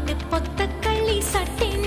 பொட்டு பொத்த கள்ளி சட்டை